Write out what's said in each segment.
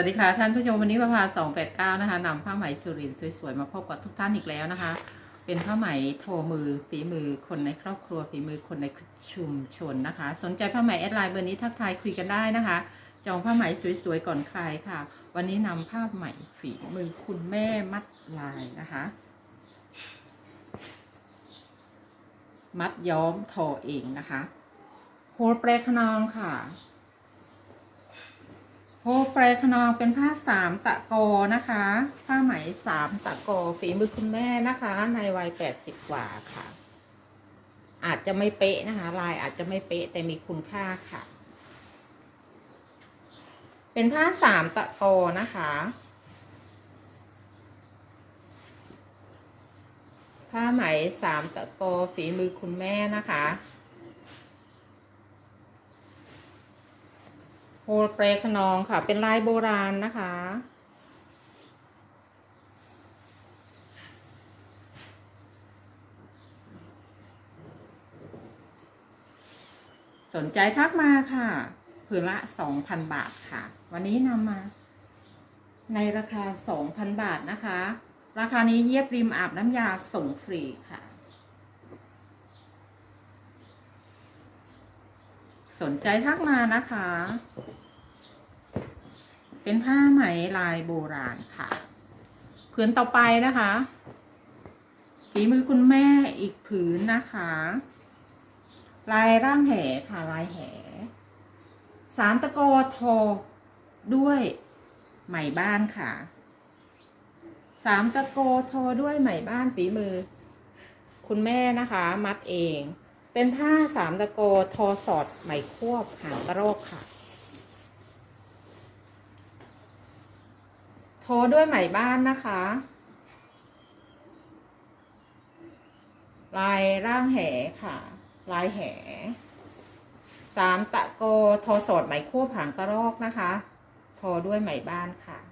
วัสดีค่ะท่านผู้ชมวันนี้ประภาสองแปดเก้านะคะนำผ้าไหมสุรินทร์สวยๆมาพบกับทุกท่านอีกแล้วนะคะ เป็นผ้าไหมโทมือฝีมือคนในครอบครัวฝีมือคนในชุมชนนะคะ สนใจผ้าไหมแอดไลน์เบอร์นี้ทักทายคุยกันได้นะคะ จองผ้าไหมสวยๆก่อนใครค่ะ วันนี้นำผ้าไหมฝีมือคุณแม่มัดลายนะคะ มัดย้อมทอเองนะคะโฮลเปรขนองค่ะ โฮแปรขนองเป็นผ้าสามตะโกนะคะ ผ้าไหมสามตะโกฝีมือคุณแม่นะคะ ในวัยแปดสิบกว่าค่ะ อาจจะไม่เป๊ะนะคะ ลายอาจจะไม่เป๊ะแต่มีคุณค่าค่ะ เป็นผ้าสามตะโกนะคะ ผ้าไหมสามตะโกฝีมือคุณแม่นะคะ โฮลเปรขนองค่ะ เป็นลายโบราณนะคะ สนใจทักมาค่ะผืนละ 2,000 บาทค่ะ วันนี้นำมา ในราคา 2,000 บาทนะคะ ราคานี้เย็บริมอาบน้ำยาส่งฟรีค่ะ สนใจทักมานะคะ เป็นผ้าไหมลายโบราณค่ะผืนต่อไปนะคะฝีมือคุณแม่อีกผืนนะคะ ลายร่างแห่ค่ะลายแห่สามตะโกโทด้วยไหมบ้านค่ะ สามตะโกโทด้วยไหมบ้านฝีมือ คุณแม่นะคะ มัดเอง เป็นผ้าสามตะโกทอสอดไหมควบหางกระโรกค่ะโทด้วยไหมบ้านนะคะ ลายร่างแหค่ะ ลายแหสามตะโกทอสอดไหมควบหางกระรอกนะคะ ทอด้วยไหมบ้านค่ะ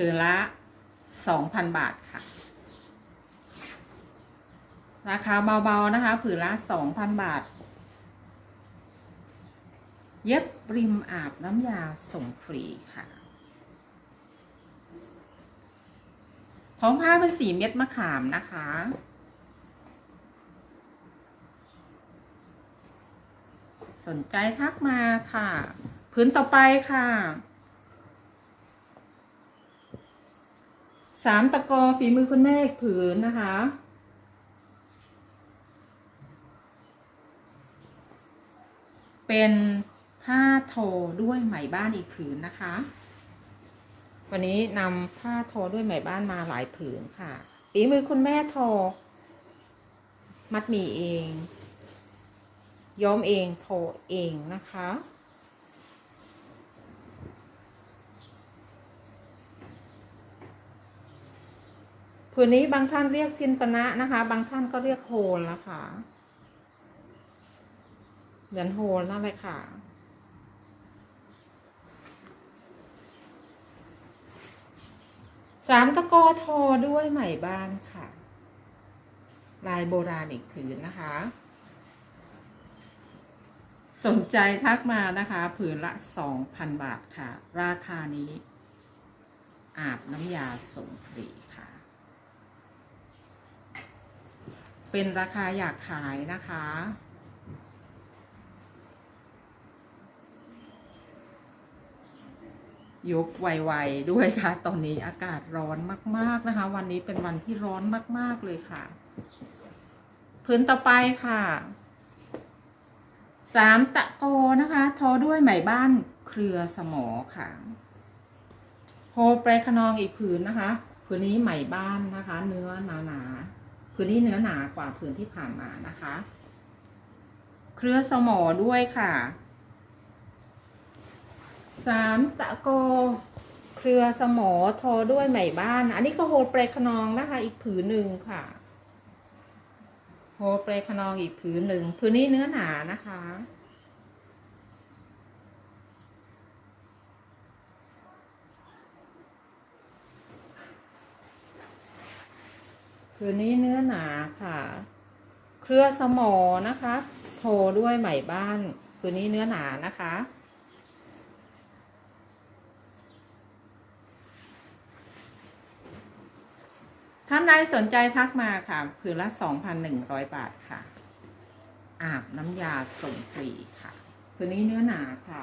ผืนละสองพันบาทค่ะ ราคาเบาๆนะคะ ผืนละสองพันบาท เย็บริมอาบน้ำยาส่งฟรีค่ะ ท้องผ้าเป็นสีเม็ดมะขามนะคะสนใจทักมาค่ะ พื้นต่อไปค่ะ สามตะกอฝีมือคุณแม่อีกผืนนะคะ เป็นผ้าโทด้วยไหมบ้านอีกผืนนะคะ วันนี้นำผ้าโทด้วยไหมบ้านมาหลายผืนค่ะฝีมือคุณแม่โทมัดหมีเอง ย้อมเองโทเองนะคะ ผืนนี้บางท่านเรียกซินปะนะนะคะ บางท่านก็เรียกโฮลนะคะเหมือนโฮลนั่นเลยค่ะสามตะกอทอด้วยไหมบ้านค่ะ ลายโบราณอีกผืนนะคะ สนใจทักมานะคะ ผืนละสองพันบาทค่ะ ราคานี้ อาบน้ำยาส่งฟรีค่ะ เป็นราคาอยากขายนะคะ ยกไวๆด้วยค่ะ ตอนนี้อากาศร้อนมาก ๆนะคะ วันนี้เป็นวันที่ร้อนมาก ๆ เลยค่ะ พื้นต่อไปค่ะสามตะโกนะคะ ทอด้วยไหมบ้านเครือสมอค่ะโฮแปรขนองอีกผืนนะคะ ผืนนี้ไหมบ้านนะคะ เนื้อหนาๆ ผืนนี้เนื้อหนากว่าผืนที่ผ่านมานะคะ เครือสมอด้วยค่ะสามตะโกเครือสมอทอด้วยไหมบ้าน อันนี้ก็โฮลเปรขนองนะคะ อีกผืนหนึ่งค่ะ โฮลเปรขนองอีกผืนหนึ่งผืนนี้เนื้อหนานะคะ คืนนี้เนื้อหนาค่ะ เครือสมอนะคะ โทรด้วยใหม่บ้านคืนนี้เนื้อหนานะคะท่านใดสนใจทักมาค่ะคืนละ 2,100 บาทค่ะ อาบน้ำยาส่งฟรีค่ะคืนนี้เนื้อหนาค่ะ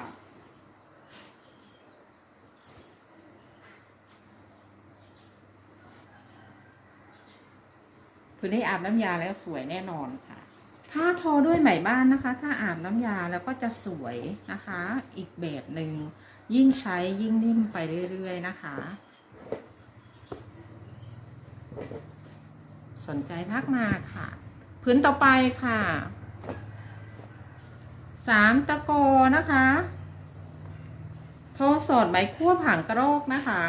คืนนี้อาบน้ำยาแล้วสวยแน่นอนค่ะ ถ้าทรด้วยไหมบ้านนะคะ ถ้าอาบน้ำยาแล้วก็จะสวยนะคะ อีกแบบหนึ่งยิ่งใช้ยิ่งนิ่มไปเรื่อยๆนะคะ สนใจทักมาค่ะ พื้นต่อไปค่ะสามตะโกนะคะทรสดใบคั่วผังกระโรกนะคะ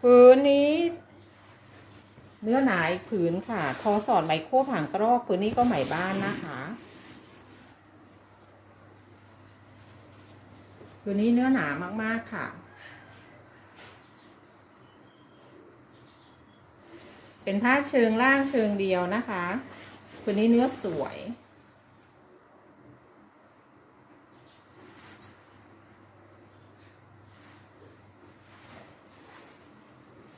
ผืนนี้ เนื้อหนาอีกผืนค่ะ ทอสอดไหมโคผังกระรอกผืนนี้ก็ไหมบ้านนะคะผืนนี้เนื้อหนามากๆค่ะ เป็นผ้าเชิงล่างเชิงเดียวนะคะผืนนี้เนื้อสวย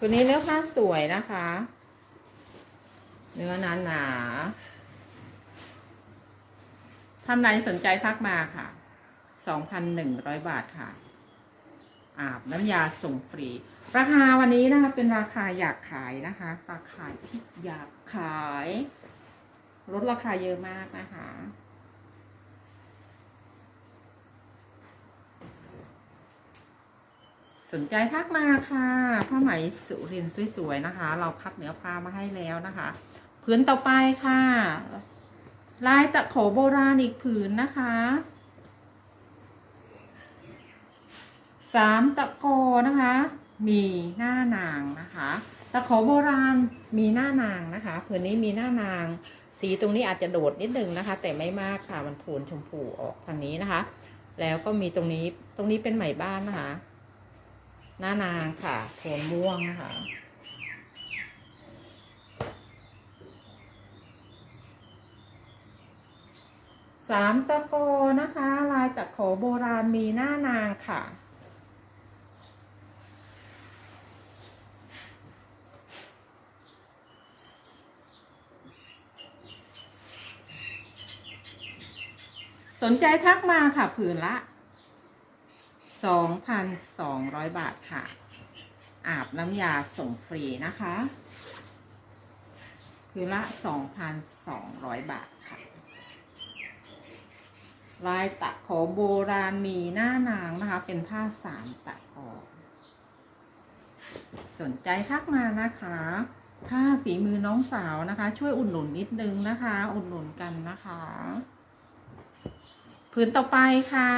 ตัวนี้เนื้อผ้าสวยนะคะ เนื้อหนาหนาท่านใดสนใจทักมาค่ะ 2,100 บาทค่ะ อาบน้ำยาส่งฟรี ราคาวันนี้นะคะเป็นราคาอยากขายนะคะ ราคาที่อยากขาย ลดราคาเยอะมากนะคะ สนใจทักมาค่ะผ้าไหมสุรินสวยๆนะคะ เราคัดเนื้อผ้ามาให้แล้วนะคะผืนต่อไปค่ะ ลายตะโขโบราณอีกผืนนะคะสามตะโกนะคะ มีหน้านางนะคะตะโขโบราณมีหน้านางนะคะผืนนี้มีหน้านาง สีตรงนี้อาจจะโดดนิดนึงนะคะ แต่ไม่มากค่ะมันโทนชมพูออกทางนี้นะคะ แล้วก็มีตรงนี้ตรงนี้เป็นไหมบ้านนะคะ หน้านางค่ะโทนม่วงนะคะสามตะโกนะคะ ลายตะโขโบราณมีหน้านางค่ะสนใจทักมาค่ะผืนละ 2,200 บาทค่ะ อาบน้ำยาส่งฟรีนะคะคือละ 2,200 บาทค่ะ ลายตะขอโบราณมีหน้านางนะคะ เป็นผ้าสามตะกอสนใจทักมานะคะถ้าฝีมือน้องสาวนะคะ ช่วยอุดหนุนนิดนึงนะคะ อุดหนุนกันนะคะผืนต่อไปค่ะ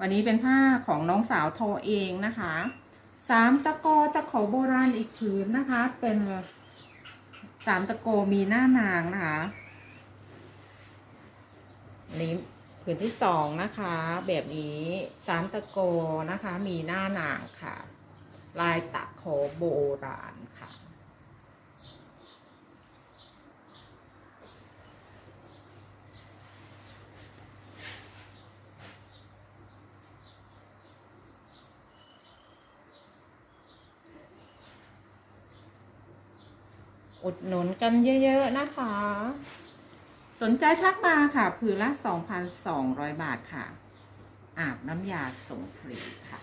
วันนี้เป็นผ้าของน้องสาวโทรเองนะคะสามตะโกตะขอโบราณอีกผืนนะคะ เป็นสามตะโกมีหน้านางนะคะอันนี้ผืนที่สองนะคะ แบบนี้สามตะโกนะคะ มีหน้านางค่ะ ลายตะโขโบราณค่ะ อุดหนุนกันเยอะๆนะคะ สนใจทักมาค่ะผืนละ 2,200 บาทค่ะ อาบน้ำยาส่งฟรีค่ะ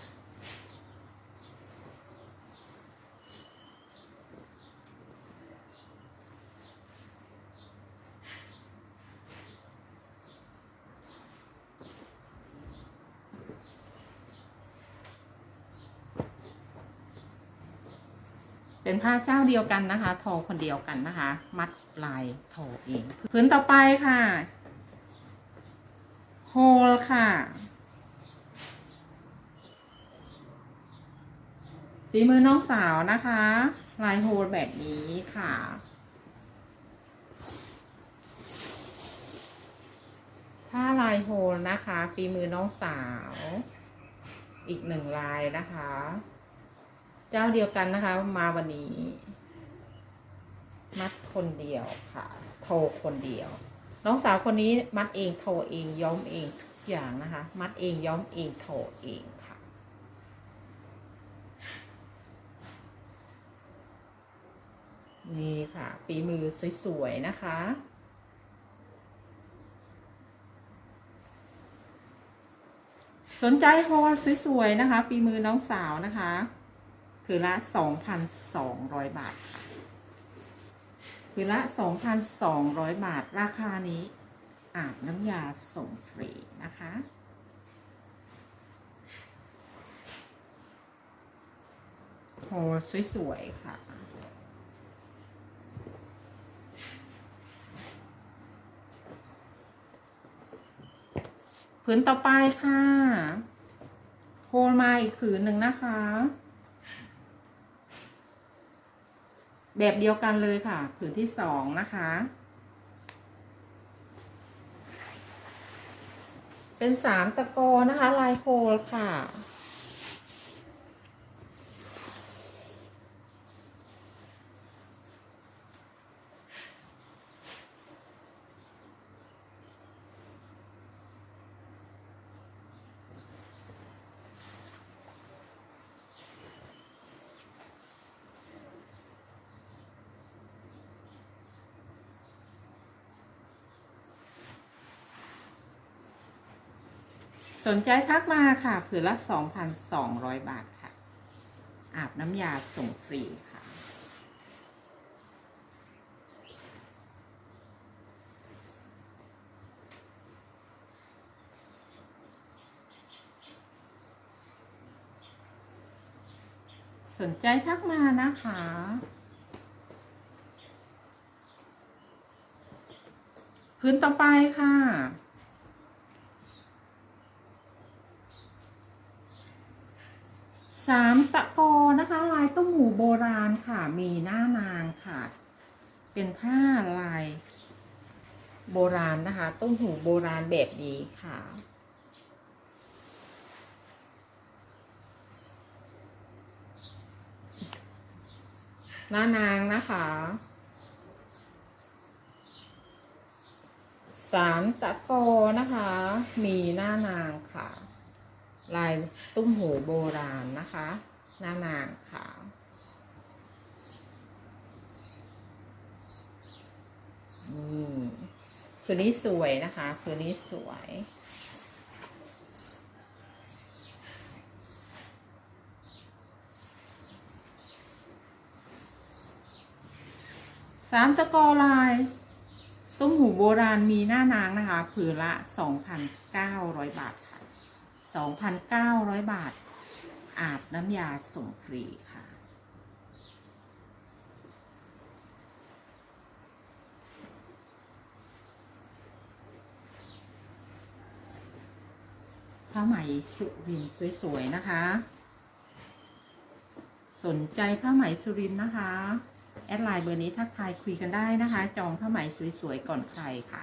เป็นผ้าเจ้าเดียวกันนะคะทอคนเดียวกันนะคะ มัดลายทอเองพื้นต่อไปค่ะโฮลค่ะฝีมือน้องสาวนะคะ ลายโฮลแบบนี้ค่ะถ้าลายโฮลนะคะฝีมือน้องสาว อีกหนึ่งลายนะคะ เจ้าเดียวกันนะคะ มาวันนี้ มัดคนเดียวค่ะ โทรคนเดียว น้องสาวคนนี้มัดเองโทรเองย้อมเองทุกอย่างนะคะ มัดเองย้อมเองโทรเองค่ะ นี่ค่ะฝีมือสวยๆนะคะสนใจโฮสวยๆนะคะฝีมือน้องสาวนะคะ คือละ 2,200 บาทค่ะคือละ 2,200 บาท ราคานี้อาบน้ำยาส่งฟรีนะคะ โหสวย ๆ ค่ะ ผืนต่อไปค่ะโฮลมาอีกผืนหนึ่งนะคะ แบบเดียวกันเลยค่ะ ผืนที่สองนะคะ เป็นสามตะกอนะคะ ลายโคลค่ะ สนใจทักมาค่ะผืนละ 2,200 บาทค่ะ อาบน้ำยาส่งฟรีค่ะ สนใจทักมานะคะพื้นต่อไปค่ะ สามตะกอนะคะลายตุ้มหูโบราณค่ะ มีหน้านางค่ะ เป็นผ้าลายโบราณนะคะ ต้มหูโบราณแบบนี้ค่ะ หน้านางนะคะสามตะกอนะคะ มีหน้านางค่ะ ลายตุ้มหูโบราณนะคะ หน้านางค่ะนี่คืนนี้สวยนะคะคืนนี้สวยสามตะกอลายตุ้มหูโบราณมีหน้านางนะคะ ผืนละ 2,900 บาทค่ะ 2,900 บาท อาบน้ำยาส่งฟรีค่ะ ผ้าไหมสุรินสวย ๆ นะคะ สนใจผ้าไหมสุรินนะคะ แอดไลน์เบอร์นี้ทักทายคุยกันได้นะคะ จองผ้าไหมสวย ๆ ก่อนใครค่ะ